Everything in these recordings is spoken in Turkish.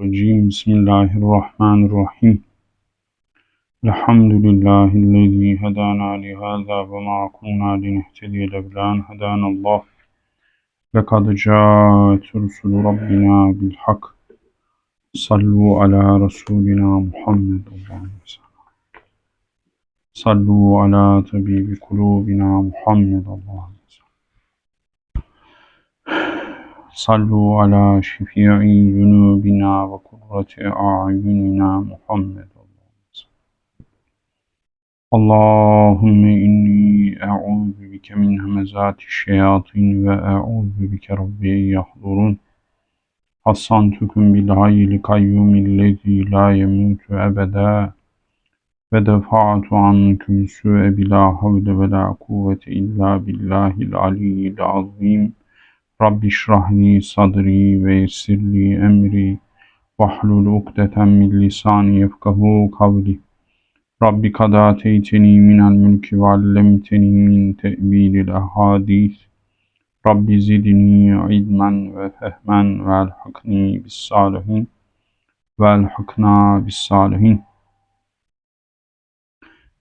Euzubillahimineşşeytanirracim. Bismillahirrahmanirrahim. Elhamdülillahi'llezî hedâna lihâzâ ve mâ kûnâ linehtediye leblân hedânallah. Lekad câet rusulü Rabbina bil hak. Sallu ala Resulina Muhammed Allah'ın Sallu ala tabibi kulubina Muhammed Allah'ın Sallu ala şefii zunubina ve kurrati a'yunina Muhammed. Allahümme inni e'udhu bike min hemezati şeyatin ve e'udhu bike rabbi yahdurun. Hassantukum bil hayyil kayyumillezi la yemutu ebeda ve defa'tu ankum su'e bila havle ve la kuvvete illa billahil aliyyil azim. Rabbi şrahli sadri ve yessirli emri vahlul ukdeten min lisani yefkahu kavli. Rabbi kad ateyteni minel mülki ve allemteni min te'vilil ahadis. Rabbi zidni ilmen ve fehmen ve elhakni bis salihin ve elhakna bis salihin.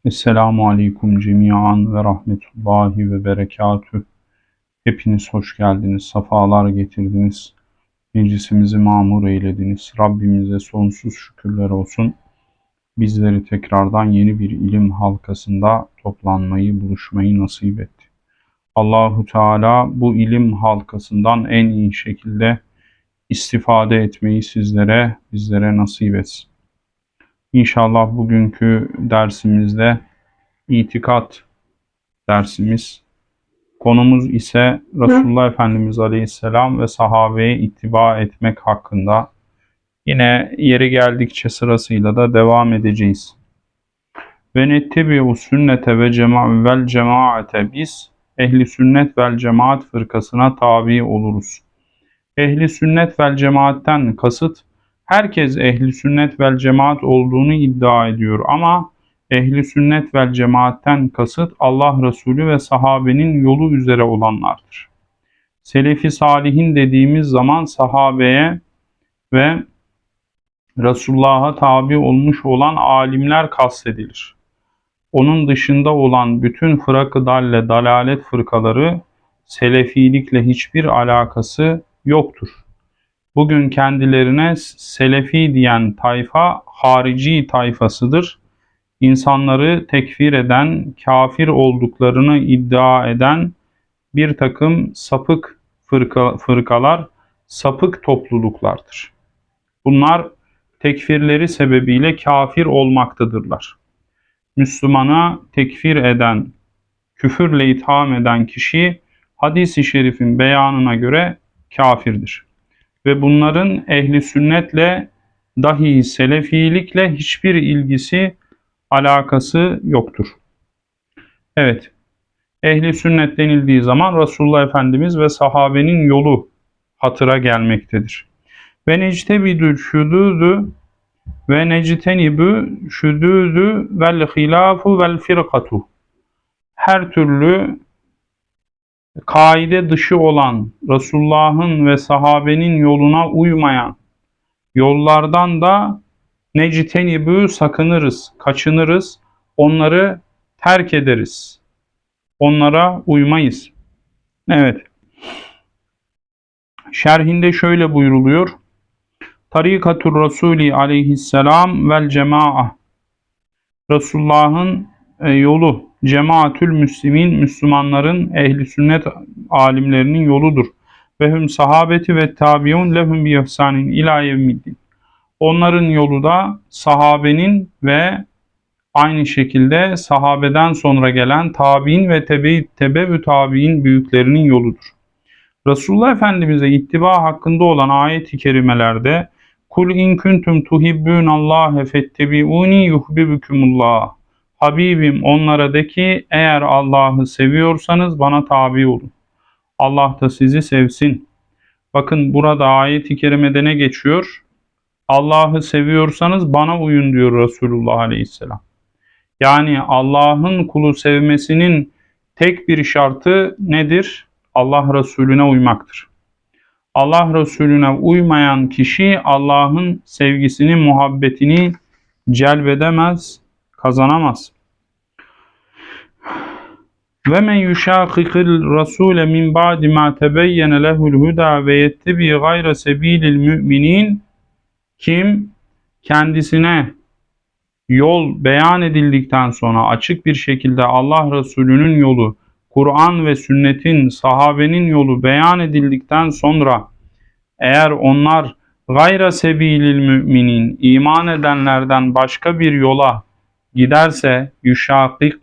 Esselamu aleyküm cemiyan ve rahmetullahi ve berekatuhu. Hepiniz hoş geldiniz, safalar getirdiniz. Meclisimizi mamur eylediniz. Rabbimize sonsuz şükürler olsun. Bizleri tekrardan yeni bir ilim halkasında toplanmayı, buluşmayı nasip etti. Allahu Teala bu ilim halkasından en iyi şekilde istifade etmeyi sizlere, bizlere nasip etsin. İnşallah bugünkü dersimizde itikat dersimiz. Konumuz ise Resulullah Efendimiz Aleyhisselam ve sahabeye ittiba etmek hakkında. Yine yeri geldikçe sırasıyla da devam edeceğiz. Ve nettebi'u sünnete ve cema vel cemaate biz ehli sünnet vel cemaat fırkasına tabi oluruz. Ehli sünnet vel cemaatten kasıt herkes ehli sünnet vel cemaat olduğunu iddia ediyor ama ehli sünnet vel cemaatten kasıt Allah Resulü ve sahabenin yolu üzere olanlardır. Selefi salihin dediğimiz zaman sahabeye ve Resulullah'a tabi olmuş olan alimler kastedilir. Onun dışında olan bütün fırakı dalle dalalet fırkaları selefilikle hiçbir alakası yoktur. Bugün kendilerine selefi diyen tayfa harici tayfasıdır. İnsanları tekfir eden, kafir olduklarını iddia eden bir takım sapık fırka, fırkalar, sapık topluluklardır. Bunlar tekfirleri sebebiyle kafir olmaktadırlar. Müslümana tekfir eden, küfürle itham eden kişi hadis-i şerifin beyanına göre kafirdir. Ve bunların ehli sünnetle dahi selefilikle hiçbir ilgisi, alakası yoktur. Evet, ehli sünnet denildiği zaman Resulullah Efendimiz ve sahabenin yolu hatıra gelmektedir. Ve nectebidül şududu ve nectenibü şududu vel hilafu vel firkatu. Her türlü kaide dışı olan Resulullah'ın ve sahabenin yoluna uymayan yollardan da nectenibü sakınırız, kaçınırız, onları terk ederiz. Onlara uymayız. Evet. Şerhinde şöyle buyruluyor. Tarikatur Rasuli aleyhisselam vel cema'a. Resulullah'ın e, yolu, cemaatül müslimin, Müslümanların ehli sünnet alimlerinin yoludur. Ve hüm sahabeti ve tabiun lehum bi ihsanin ila yevmiddin. Onların yolu da sahabenin ve aynı şekilde sahabeden sonra gelen tabi'in ve tebe, tebe tabi'in büyüklerinin yoludur. Resulullah Efendimiz'e ittiba hakkında olan ayet-i kerimelerde Kul in kuntum tuhibbun Allah fettebi'uni yuhibbukumullah. Habibim onlara de ki eğer Allah'ı seviyorsanız bana tabi olun. Allah da sizi sevsin. Bakın burada ayet-i kerimede ne geçiyor? Allah'ı seviyorsanız bana uyun diyor Resulullah Aleyhisselam. Yani Allah'ın kulu sevmesinin tek bir şartı nedir? Allah Resulüne uymaktır. Allah Resulüne uymayan kişi Allah'ın sevgisini, muhabbetini celbedemez, kazanamaz. Ve men yuşakikil rasule min ba'di ma tebeyyene lehul huda ve yettebi gayre sebilil müminin kim kendisine yol beyan edildikten sonra açık bir şekilde Allah Resulü'nün yolu, Kur'an ve sünnetin, sahabenin yolu beyan edildikten sonra eğer onlar gayra sebilil müminin iman edenlerden başka bir yola giderse yuşakik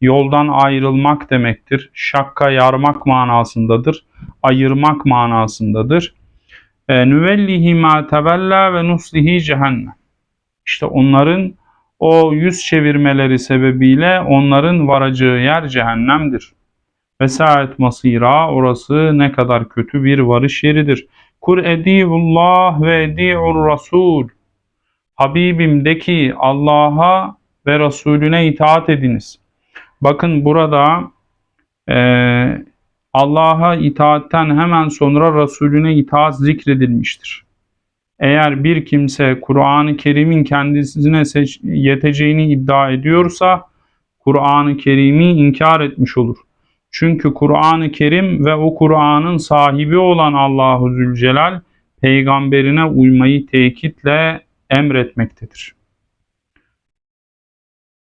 yoldan ayrılmak demektir. Şakka yarmak manasındadır. Ayırmak manasındadır. E, Nüvellihi ma tevella ve nuslihi cehennem. İşte onların o yüz çevirmeleri sebebiyle onların varacağı yer cehennemdir. Vesaet masira orası ne kadar kötü bir varış yeridir. Kur ediullah ve ediur rasul. Habibim de ki Allah'a ve Resulüne itaat ediniz. Bakın burada e, Allah'a itaatten hemen sonra Resulüne itaat zikredilmiştir. Eğer bir kimse Kur'an-ı Kerim'in kendisine yeteceğini iddia ediyorsa Kur'an-ı Kerim'i inkar etmiş olur. Çünkü Kur'an-ı Kerim ve o Kur'an'ın sahibi olan Allahu Zülcelal peygamberine uymayı tekitle emretmektedir.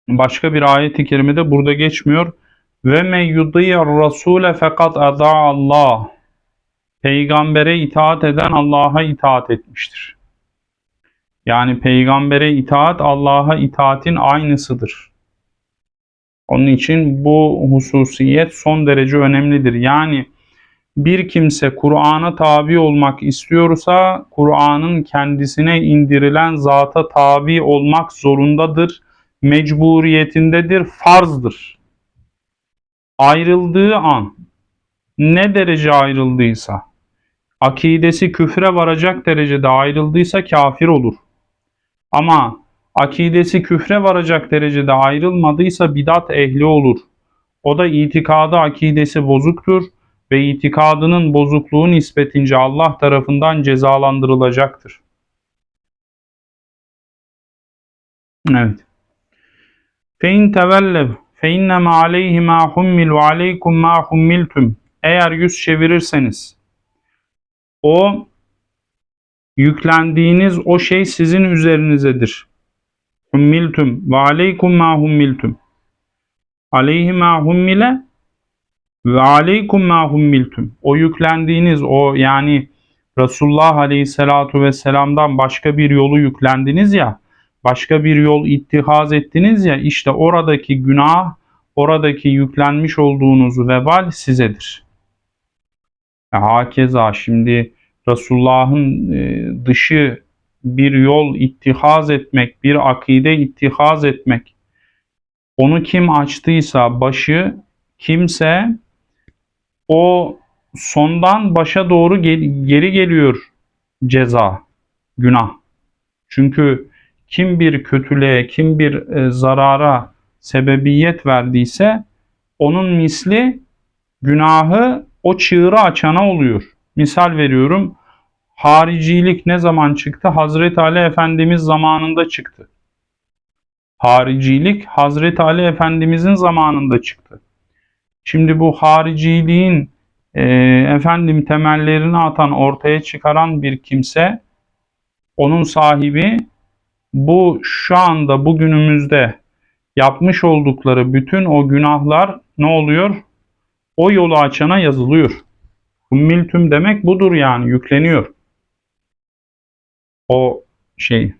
Başka bir ayet-i kerimede burada geçmiyor. Ve me yudiyyar rasule fakat ada Allah. Peygambere itaat eden Allah'a itaat etmiştir. Yani peygambere itaat Allah'a itaatin aynısıdır. Onun için bu hususiyet son derece önemlidir. Yani bir kimse Kur'an'a tabi olmak istiyorsa Kur'an'ın kendisine indirilen zata tabi olmak zorundadır, mecburiyetindedir, farzdır. Ayrıldığı an ne derece ayrıldıysa, akidesi küfre varacak derecede ayrıldıysa kafir olur. Ama akidesi küfre varacak derecede ayrılmadıysa bidat ehli olur. O da itikadı akidesi bozuktur ve itikadının bozukluğu nispetince Allah tarafından cezalandırılacaktır. Evet. Fein tevellev fe innema aleyhi ma hummil ve aleykum ma. Eğer yüz çevirirseniz o yüklendiğiniz o şey sizin üzerinizedir. Hummiltum ve aleykum ma hummiltum. Aleyhi ma hummile ve aleykum. O yüklendiğiniz o yani Resulullah Aleyhisselatu Vesselam'dan başka bir yolu yüklendiniz ya, başka bir yol ittihaz ettiniz ya, işte oradaki günah, oradaki yüklenmiş olduğunuz vebal sizedir. Hakeza şimdi Resulullah'ın e, dışı bir yol ittihaz etmek, bir akide ittihaz etmek, onu kim açtıysa başı kimse o sondan başa doğru geri geliyor ceza, günah. Çünkü kim bir kötülüğe, kim bir e, zarara sebebiyet verdiyse onun misli günahı o çığırı açana oluyor. Misal veriyorum. Haricilik ne zaman çıktı? Hazreti Ali Efendimiz zamanında çıktı. Haricilik Hazreti Ali Efendimizin zamanında çıktı. Şimdi bu hariciliğin e, efendim temellerini atan, ortaya çıkaran bir kimse, onun sahibi bu şu anda bugünümüzde yapmış oldukları bütün o günahlar ne oluyor? O yolu açana yazılıyor. Hummiltüm demek budur yani yükleniyor. O şey.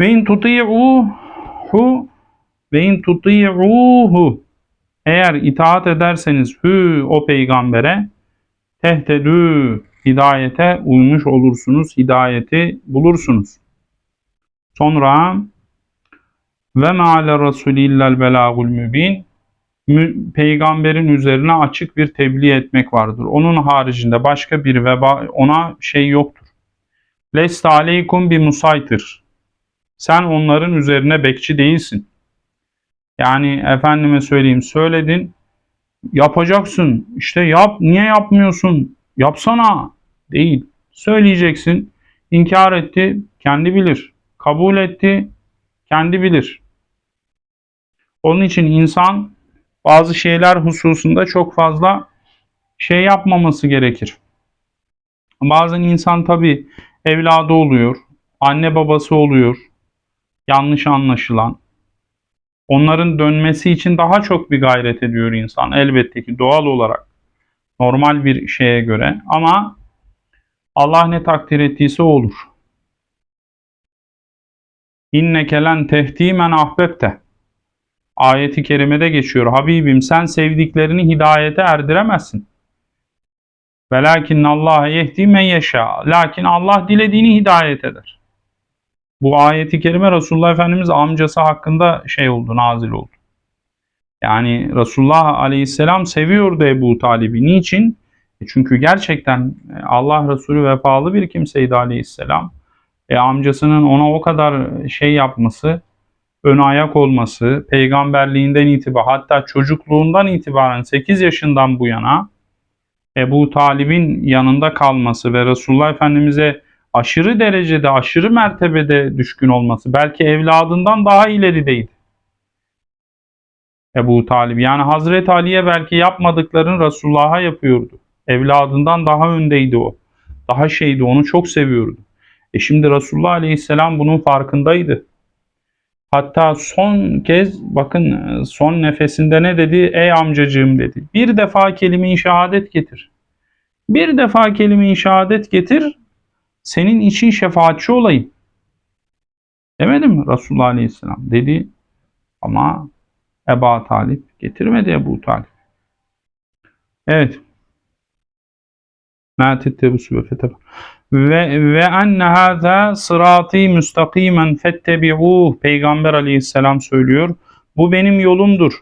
Ve in tuti'uhu ve in tuti'uhu eğer itaat ederseniz hü o peygambere tehtedü hidayete uymuş olursunuz. Hidayeti bulursunuz. Sonra ve me'ale rasulillel belagul mübin peygamberin üzerine açık bir tebliğ etmek vardır. Onun haricinde başka bir veba ona şey yoktur. Leste aleykum bi musaytir. Sen onların üzerine bekçi değilsin. Yani efendime söyleyeyim söyledin yapacaksın. İşte yap niye yapmıyorsun? Yapsana. Değil. Söyleyeceksin. İnkar etti, kendi bilir. Kabul etti, kendi bilir. Onun için insan bazı şeyler hususunda çok fazla şey yapmaması gerekir. Bazen insan tabi evladı oluyor, anne babası oluyor, yanlış anlaşılan. Onların dönmesi için daha çok bir gayret ediyor insan elbette ki doğal olarak. Normal bir şeye göre ama Allah ne takdir ettiyse olur. İnneke len tehdi men ahbebte. Ayeti kerimede geçiyor. Habibim sen sevdiklerini hidayete erdiremezsin. Velakin Allah yehdi men yeşâ. Lakin Allah dilediğini hidayet eder. Bu ayeti kerime Resulullah Efendimiz amcası hakkında şey oldu, nazil oldu. Yani Resulullah Aleyhisselam seviyordu Ebu Talib'i. Niçin? E çünkü gerçekten Allah Resulü vefalı bir kimseydi Aleyhisselam. E amcasının ona o kadar şey yapması, ön ayak olması, peygamberliğinden itibaren hatta çocukluğundan itibaren 8 yaşından bu yana Ebu Talib'in yanında kalması ve Resulullah Efendimiz'e aşırı derecede, aşırı mertebede düşkün olması belki evladından daha ilerideydi. Ebu Talib yani Hazreti Ali'ye belki yapmadıklarını Resulullah'a yapıyordu. Evladından daha öndeydi o. Daha şeydi onu çok seviyordu. E şimdi Resulullah Aleyhisselam bunun farkındaydı. Hatta son kez bakın son nefesinde ne dedi? Ey amcacığım dedi. Bir defa kelime-i şehadet getir. Bir defa kelime-i şehadet getir. Senin için şefaatçi olayım. Demedi mi Resulullah Aleyhisselam? Dedi ama Eba Talip getirmedi Ebu Talip. Evet. Ma tettebusu ve fetebe. Ve ve enne hâzâ sırâtî müstakimen fettebi'ûh. Peygamber aleyhisselam söylüyor. Bu benim yolumdur.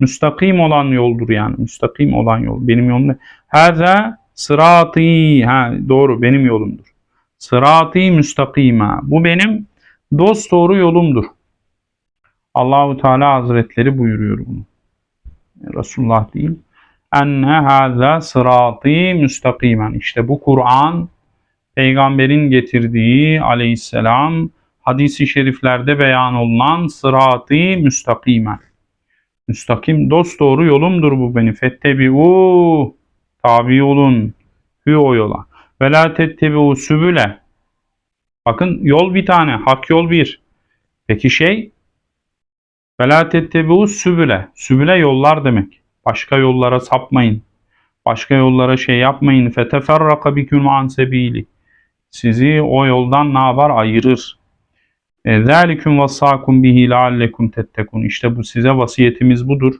Müstakim olan yoldur yani. Müstakim olan yol. Benim yolum. Hâzâ sırâtî. Ha, doğru benim yolumdur. Sırâtî müstakîmâ. Bu benim dost doğru yolumdur. Allahu Teala Hazretleri buyuruyor bunu. Resulullah değil. Enne hâzâ sırâtî müstakimen. İşte bu Kur'an peygamberin getirdiği aleyhisselam hadisi şeriflerde beyan olunan sıratı müstakimen. Müstakim dost doğru yolumdur bu beni. Fettebi'u tabi olun. Hü o yola. Ve la tettebi'u sübüle. Bakın yol bir tane. Hak yol bir. Peki şey ve la tettebi'u sübüle. Sübüle yollar demek. Başka yollara sapmayın. Başka yollara şey yapmayın. Feteferraka biküm an sebili. Sizi o yoldan ne yapar? Ayırır. E, Zalikum vasakum bihi leallekum tettekun. İşte bu size vasiyetimiz budur.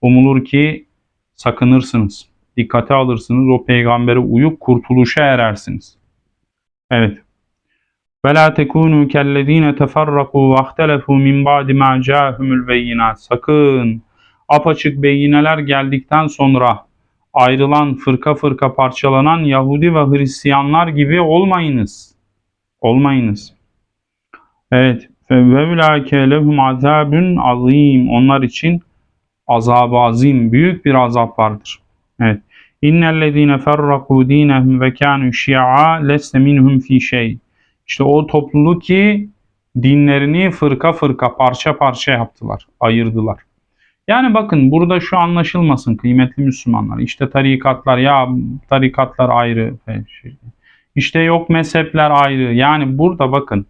Umulur ki sakınırsınız. Dikkate alırsınız. O peygambere uyup kurtuluşa erersiniz. Evet. Ve la tekunu kellezine teferraku ve ihtelefu min ba'di ma ca'ahumul beyinat. Sakın apaçık beyineler geldikten sonra ayrılan, fırka fırka parçalanan Yahudi ve Hristiyanlar gibi olmayınız. Olmayınız. Evet. Ve ulâke lehum azâbun azîm. Onlar için azab azim, büyük bir azap vardır. Evet. İnnellezîne ferrakû dînehum ve kânû şi'a leste minhum fî şey. İşte o topluluk ki dinlerini fırka fırka, parça parça yaptılar, ayırdılar. Yani bakın burada şu anlaşılmasın kıymetli Müslümanlar. İşte tarikatlar ya tarikatlar ayrı. İşte yok mezhepler ayrı. Yani burada bakın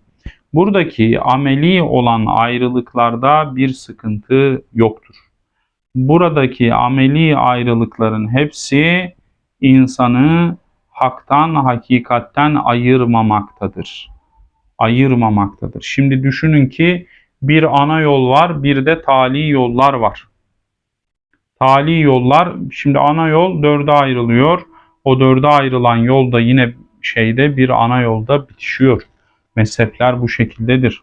buradaki ameli olan ayrılıklarda bir sıkıntı yoktur. Buradaki ameli ayrılıkların hepsi insanı haktan, hakikatten ayırmamaktadır. Ayırmamaktadır. Şimdi düşünün ki bir ana yol var, bir de tali yollar var. Tali yollar, şimdi ana yol dörde ayrılıyor. O dörde ayrılan yol da yine şeyde bir ana yolda bitişiyor. Mezhepler bu şekildedir.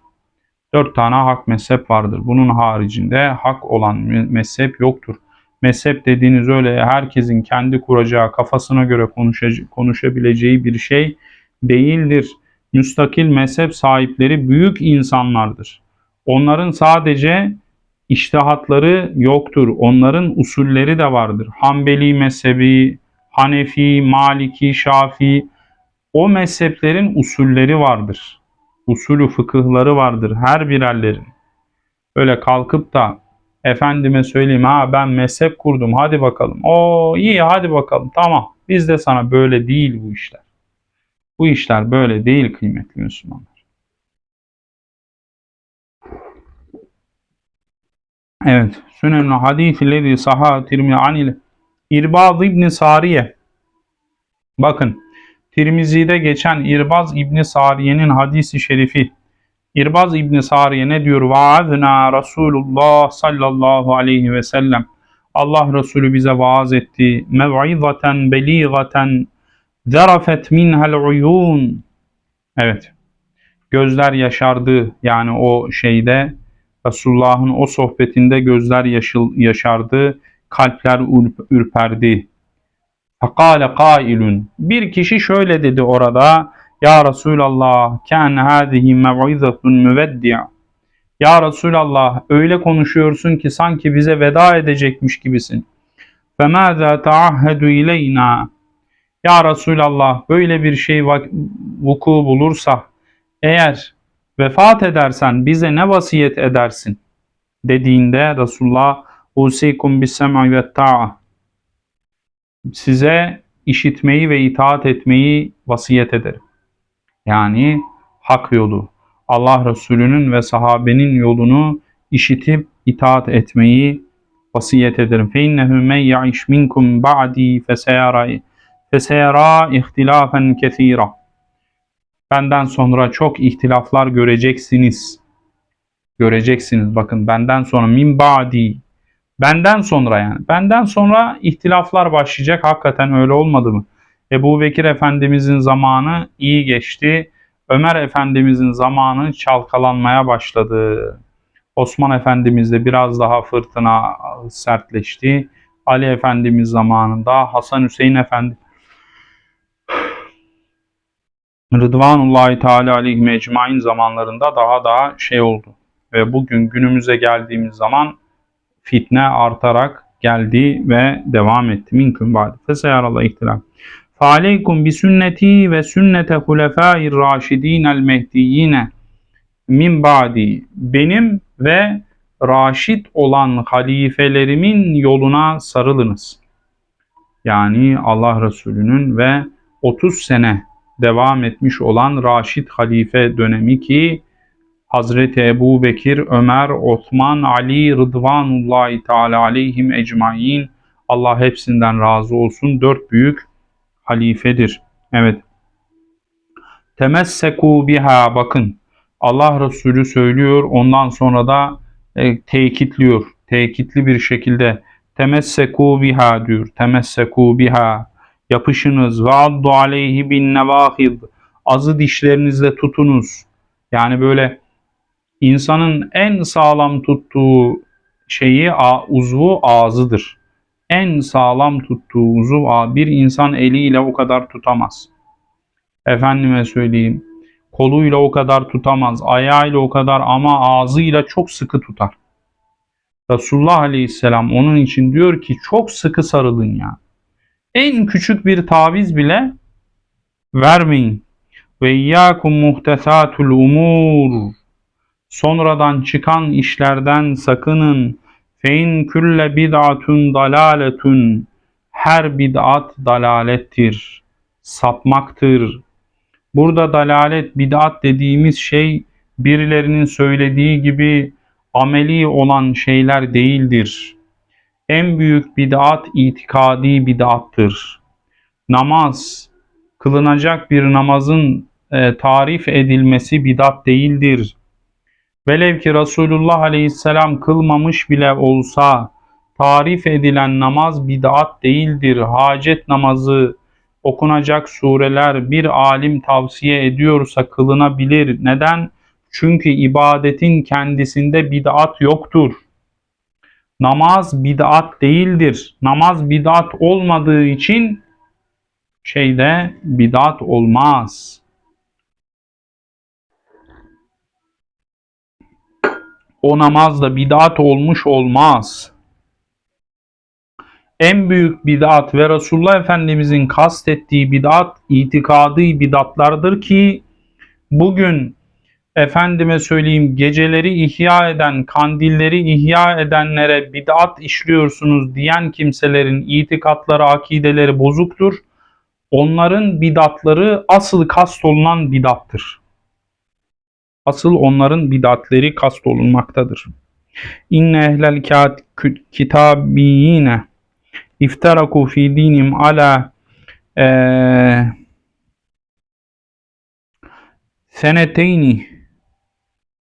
Dört tane hak mezhep vardır. Bunun haricinde hak olan mezhep yoktur. Mezhep dediğiniz öyle herkesin kendi kuracağı, kafasına göre konuşabileceği bir şey değildir. Müstakil mezhep sahipleri büyük insanlardır. Onların sadece iştihatları yoktur. Onların usulleri de vardır. Hanbeli mezhebi, Hanefi, Maliki, Şafi O mezheplerin usulleri vardır. Usulü fıkıhları vardır her birerlerin. Öyle kalkıp da efendime söyleyeyim ha ben mezhep kurdum hadi bakalım. O iyi hadi bakalım tamam. Biz de sana böyle değil bu işler. Bu işler böyle değil kıymetli Müslümanlar. Evet. Sünenül hadisi lezi sahha tirmi anil İrbaz İbni Sariye. Bakın. Tirmizi'de geçen İrbaz İbni Sariye'nin hadisi şerifi. İrbaz İbni Sariye ne diyor? Vaazna Resulullah sallallahu aleyhi ve sellem. Allah Resulü bize vaaz etti. Mev'izaten beligaten zarafet minhel uyun. Evet. Gözler yaşardı. Yani o şeyde Resulullah'ın o sohbetinde gözler yaşıl, yaşardı. Kalpler ürperdi. Fakale kailun. Bir kişi şöyle dedi orada. Ya Resulallah, kan hadihi mev'izatun müveddi'a. Ya Resulallah, öyle konuşuyorsun ki sanki bize veda edecekmiş gibisin. فَمَاذَا تَعَهَّدُ اِلَيْنَا Ya Resulallah, böyle bir şey vuku bulursa, eğer vefat edersen bize ne vasiyet edersin? Dediğinde Resulullah, اُسِيكُمْ بِالسَّمْعِ وَالتَّاعَ Size işitmeyi ve itaat etmeyi vasiyet ederim. Yani hak yolu. Allah Resulü'nün ve sahabenin yolunu işitip itaat etmeyi vasiyet ederim. فَاِنَّهُ مَنْ يَعِشْ مِنْكُمْ بَعْدِي فَسَيَرَى فَسَيَرَى اِخْتِلَافًا كَثِيرًا Benden sonra çok ihtilaflar göreceksiniz. Göreceksiniz. Bakın benden sonra min ba'di. Benden sonra yani. Benden sonra ihtilaflar başlayacak. Hakikaten öyle olmadı mı? Ebu Bekir Efendimizin zamanı iyi geçti. Ömer Efendimizin zamanı çalkalanmaya başladı. Osman Efendimiz de biraz daha fırtına sertleşti. Ali Efendimiz zamanında Hasan Hüseyin Efendi Rıdvanullahi Teala aleyhi mecmain zamanlarında daha daha şey oldu. Ve bugün günümüze geldiğimiz zaman fitne artarak geldi ve devam etti. Minküm ba'di. Feseyarallah ihtilaf. Faaleykum bi sünneti ve sünnete hulefâir raşidînel mehdiyine min ba'di. Benim ve raşid olan halifelerimin yoluna sarılınız. Yani Allah Resulü'nün ve 30 sene devam etmiş olan Raşid halife dönemi ki Hazreti Ebu Bekir, Ömer, Osman, Ali, Rıdvanullahi Teala aleyhim ecmain Allah hepsinden razı olsun. Dört büyük halifedir. Evet. Temesseku biha bakın. Allah Resulü söylüyor. Ondan sonra da e, tekitliyor. Tekitli bir şekilde temesseku biha diyor. Temesseku biha yapışınız ve addu aleyhi bin nevahid azı dişlerinizle tutunuz. Yani böyle insanın en sağlam tuttuğu şeyi uzvu ağzıdır. En sağlam tuttuğu uzuv bir insan eliyle o kadar tutamaz. Efendime söyleyeyim koluyla o kadar tutamaz, ayağıyla o kadar ama ağzıyla çok sıkı tutar. Resulullah Aleyhisselam onun için diyor ki çok sıkı sarılın ya en küçük bir taviz bile vermeyin. Ve iyyakum muhtesatul umur. Sonradan çıkan işlerden sakının. Fein külle bid'atun dalaletun. Her bid'at dalalettir. Sapmaktır. Burada dalalet, bid'at dediğimiz şey birilerinin söylediği gibi ameli olan şeyler değildir. En büyük bid'at itikadi bid'attır. Namaz, kılınacak bir namazın e, tarif edilmesi bid'at değildir. Velev ki Resulullah Aleyhisselam kılmamış bile olsa tarif edilen namaz bid'at değildir. Hacet namazı, okunacak sureler bir alim tavsiye ediyorsa kılınabilir. Neden? Çünkü ibadetin kendisinde bid'at yoktur. Namaz bid'at değildir. Namaz bid'at olmadığı için şeyde bid'at olmaz. O namaz da bid'at olmuş olmaz. en büyük bid'at ve Resulullah Efendimizin kastettiği bid'at itikadi bid'atlardır ki bugün efendime söyleyeyim geceleri ihya eden, kandilleri ihya edenlere bid'at işliyorsunuz diyen kimselerin itikatları, akideleri bozuktur. Onların bid'atları asıl kast olunan bid'attır. Asıl onların bid'atleri kast olunmaktadır. İnne ehlel kitabiyine iftaraku fi dinim ala eee seneteyni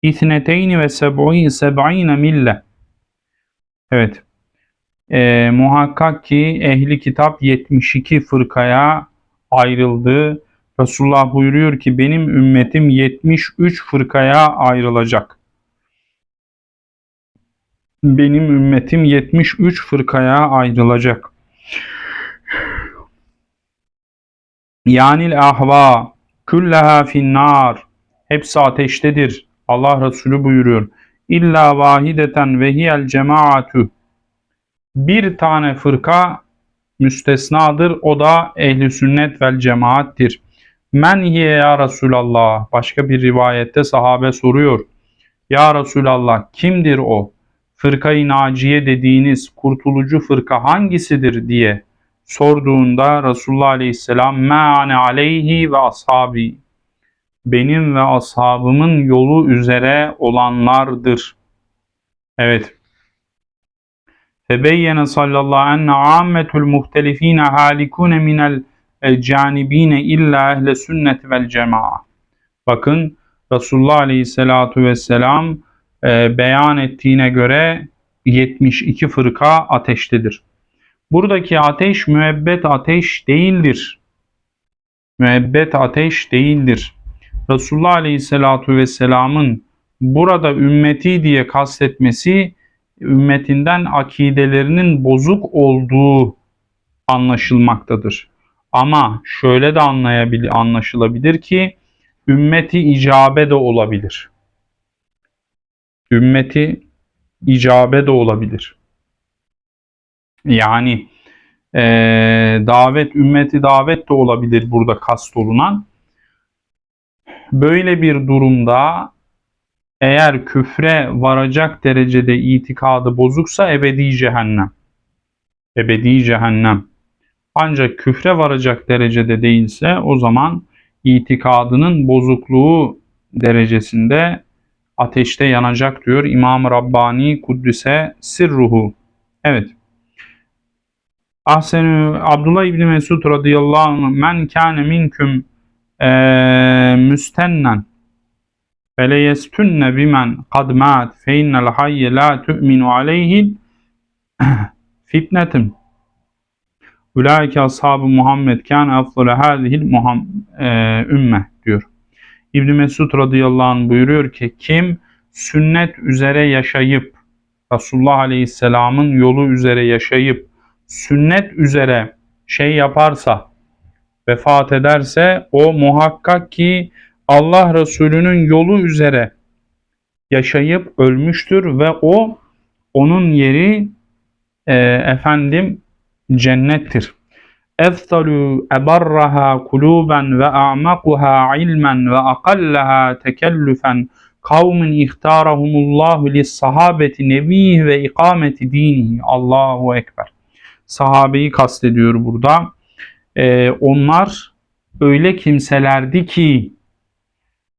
İthneteyni ve seb'i seb'ine mille. Evet. Ee, muhakkak ki ehli kitap 72 fırkaya ayrıldı. Resulullah buyuruyor ki benim ümmetim 73 fırkaya ayrılacak. Benim ümmetim 73 fırkaya ayrılacak. Yanil ahva külleha finnar hepsi ateştedir. Allah Resulü buyuruyor. İlla vahideten ve hiyel cemaatü. Bir tane fırka müstesnadır. O da ehli sünnet vel cemaattir. Men hiye ya Resulallah. Başka bir rivayette sahabe soruyor. Ya Resulallah kimdir o? Fırkayı naciye dediğiniz kurtulucu fırka hangisidir diye sorduğunda Resulullah Aleyhisselam me'ane aleyhi ve ashabi benim ve ashabımın yolu üzere olanlardır. Evet. Febeyyene sallallahu enne ammetul muhtelifine halikune minel canibine illa ehle sünnet vel cema'a. Bakın Resulullah Aleyhisselatu Vesselam e, beyan ettiğine göre 72 fırka ateştedir. Buradaki ateş müebbet ateş değildir. Müebbet ateş değildir. Resulullah Aleyhisselatu Vesselam'ın burada ümmeti diye kastetmesi ümmetinden akidelerinin bozuk olduğu anlaşılmaktadır. Ama şöyle de anlayabilir, anlaşılabilir ki ümmeti icabe de olabilir. Ümmeti icabe de olabilir. Yani e, davet, ümmeti davet de olabilir burada kast olunan. Böyle bir durumda eğer küfre varacak derecede itikadı bozuksa ebedi cehennem. Ebedi cehennem. Ancak küfre varacak derecede değilse o zaman itikadının bozukluğu derecesinde ateşte yanacak diyor İmam Rabbani Kuddise Sirruhu. Evet. Ahsenü Abdullah İbni Mesud radıyallahu anh men kâne minküm e, müstennen feleyestünne bimen kad mât fe innel hayye la tu'minu aleyhi fitnetim. Ulaike ashabı Muhammed kan afdale hadihil muham, e, ümme diyor. İbn Mesud radıyallahu anh buyuruyor ki kim sünnet üzere yaşayıp Resulullah aleyhisselamın yolu üzere yaşayıp sünnet üzere şey yaparsa vefat ederse o muhakkak ki Allah Resulü'nün yolu üzere yaşayıp ölmüştür ve o onun yeri e, efendim cennettir. Eftalu ebarraha kuluben ve a'makuha ilmen ve akallaha tekellüfen kavmin ihtarahumullahu lis sahabeti nebihi ve ikameti dinihi. Allahu Ekber. Sahabeyi kastediyor burada. Ee, onlar öyle kimselerdi ki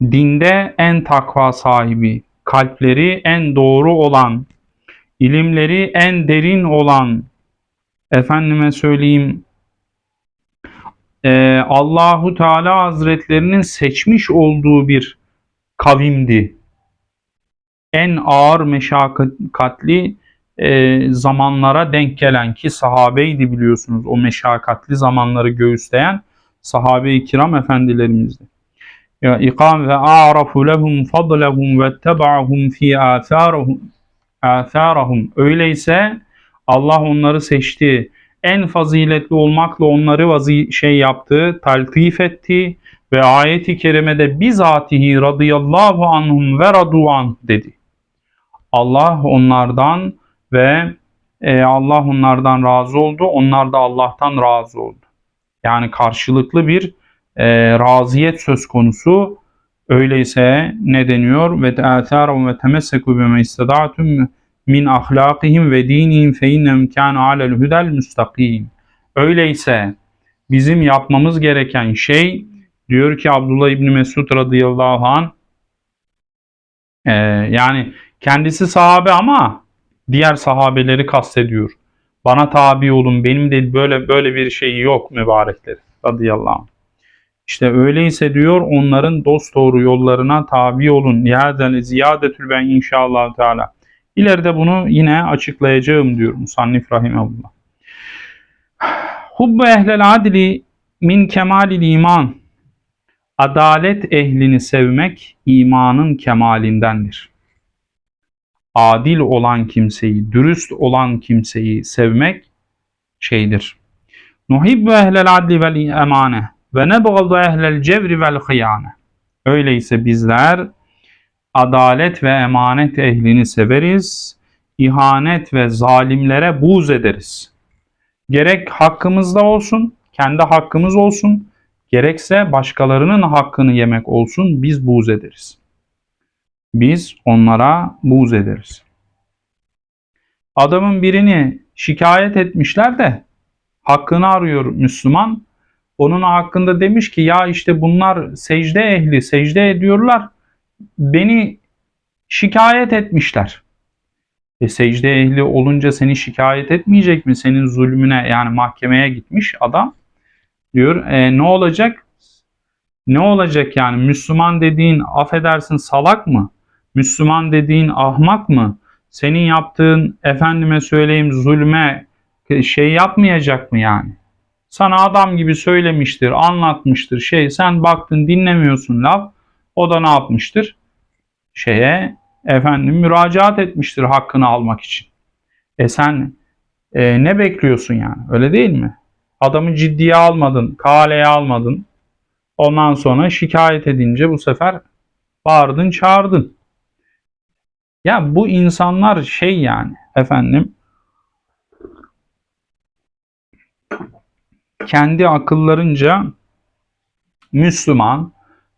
dinde en takva sahibi, kalpleri en doğru olan, ilimleri en derin olan, efendime söyleyeyim e, Allahu Teala Hazretlerinin seçmiş olduğu bir kavimdi. En ağır meşakkatli e, zamanlara denk gelen ki sahabeydi biliyorsunuz o meşakkatli zamanları göğüsleyen sahabe-i kiram efendilerimizdi. Ya ikam ve a'rafu lehum fadlehum ve teba'hum fi atharahum atharahum öyleyse Allah onları seçti. En faziletli olmakla onları vazi şey yaptı, taltif etti ve ayeti kerimede bizatihi radıyallahu anhum ve radu an dedi. Allah onlardan ve e, Allah onlardan razı oldu. Onlar da Allah'tan razı oldu. Yani karşılıklı bir e, raziyet söz konusu. Öyleyse ne deniyor? Ve te'atârum ve temessekû bime istedâtum min ahlâkihim ve dinihim fe innem kâne alel hudel müstakîm. Öyleyse bizim yapmamız gereken şey diyor ki Abdullah İbni Mesud radıyallahu an e, yani kendisi sahabe ama diğer sahabeleri kastediyor. Bana tabi olun benim de böyle böyle bir şey yok mübarekleri radıyallahu anh. İşte öyleyse diyor onların dost doğru yollarına tabi olun. Yâzel ziyadetül ben inşallah teala. İleride bunu yine açıklayacağım diyor Musannif Rahimahullah. Hubbu ehlel adli min kemalil iman. Adalet ehlini sevmek imanın kemalindendir. Adil olan kimseyi, dürüst olan kimseyi sevmek şeydir. Nuhibbu ehlel adli vel emane ve nebgadu ehlel cevri vel hıyane. Öyleyse bizler adalet ve emanet ehlini severiz, ihanet ve zalimlere buz ederiz. Gerek hakkımızda olsun, kendi hakkımız olsun, gerekse başkalarının hakkını yemek olsun biz buz ederiz. Biz onlara buz ederiz. Adamın birini şikayet etmişler de hakkını arıyor Müslüman. Onun hakkında demiş ki ya işte bunlar secde ehli, secde ediyorlar. Beni şikayet etmişler. E secde ehli olunca seni şikayet etmeyecek mi? Senin zulmüne yani mahkemeye gitmiş adam. Diyor e, ne olacak? Ne olacak yani? Müslüman dediğin affedersin salak mı? Müslüman dediğin ahmak mı? Senin yaptığın efendime söyleyeyim zulme şey yapmayacak mı yani? Sana adam gibi söylemiştir, anlatmıştır şey. Sen baktın dinlemiyorsun laf. O da ne yapmıştır? Şeye efendim müracaat etmiştir hakkını almak için. E sen e, ne bekliyorsun yani? Öyle değil mi? Adamı ciddiye almadın, kaleye almadın. Ondan sonra şikayet edince bu sefer bağırdın, çağırdın. Ya bu insanlar şey yani efendim kendi akıllarınca Müslüman,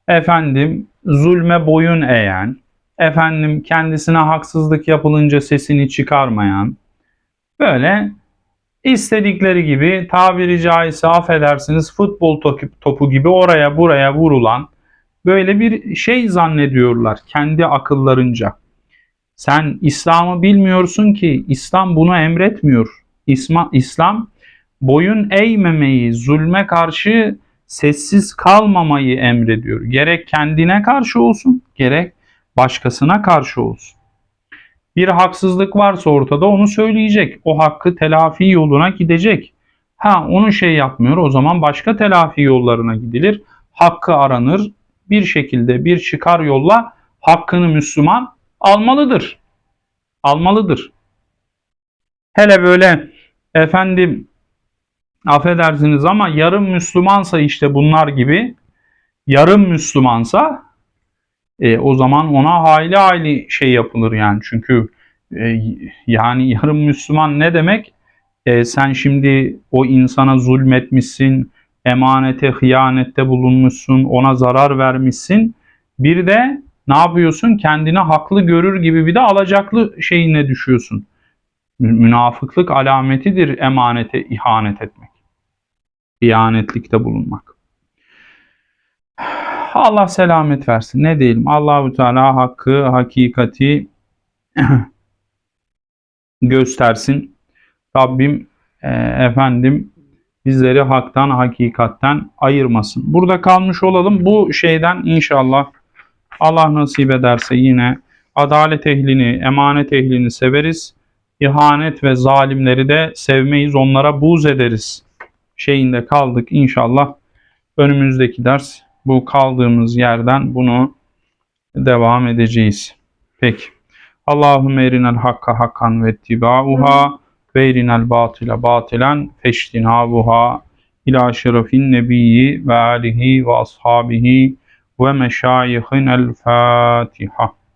efendim zulme boyun eğen, efendim kendisine haksızlık yapılınca sesini çıkarmayan, böyle istedikleri gibi tabiri caizse affedersiniz futbol topu gibi oraya buraya vurulan böyle bir şey zannediyorlar kendi akıllarınca. Sen İslam'ı bilmiyorsun ki İslam bunu emretmiyor. İsma, İslam boyun eğmemeyi, zulme karşı sessiz kalmamayı emrediyor. Gerek kendine karşı olsun, gerek başkasına karşı olsun. Bir haksızlık varsa ortada onu söyleyecek. O hakkı telafi yoluna gidecek. Ha onu şey yapmıyor o zaman başka telafi yollarına gidilir. Hakkı aranır. Bir şekilde bir çıkar yolla hakkını Müslüman almalıdır. Almalıdır. Hele böyle efendim affedersiniz ama yarım Müslümansa işte bunlar gibi yarım Müslümansa e, o zaman ona hayli hayli şey yapılır yani. Çünkü e, yani yarım Müslüman ne demek? E, sen şimdi o insana zulmetmişsin, emanete, hıyanette bulunmuşsun, ona zarar vermişsin. Bir de ne yapıyorsun? Kendini haklı görür gibi bir de alacaklı şeyine düşüyorsun. Münafıklık alametidir emanete ihanet etmek. İhanetlikte bulunmak. Allah selamet versin. Ne diyelim? Allahu Teala hakkı, hakikati göstersin. Rabbim e, efendim bizleri haktan, hakikatten ayırmasın. Burada kalmış olalım. Bu şeyden inşallah Allah nasip ederse yine adalet ehlini, emanet ehlini severiz. İhanet ve zalimleri de sevmeyiz, onlara buz ederiz. Şeyinde kaldık inşallah. Önümüzdeki ders bu kaldığımız yerden bunu devam edeceğiz. Peki. Allahümme erinel hakka hakkan ve ittiba'uha ve erinel batile batilen feştinabuha ila şerefin nebiyyi ve alihi ve ashabihi ومشايخنا الفاتحة.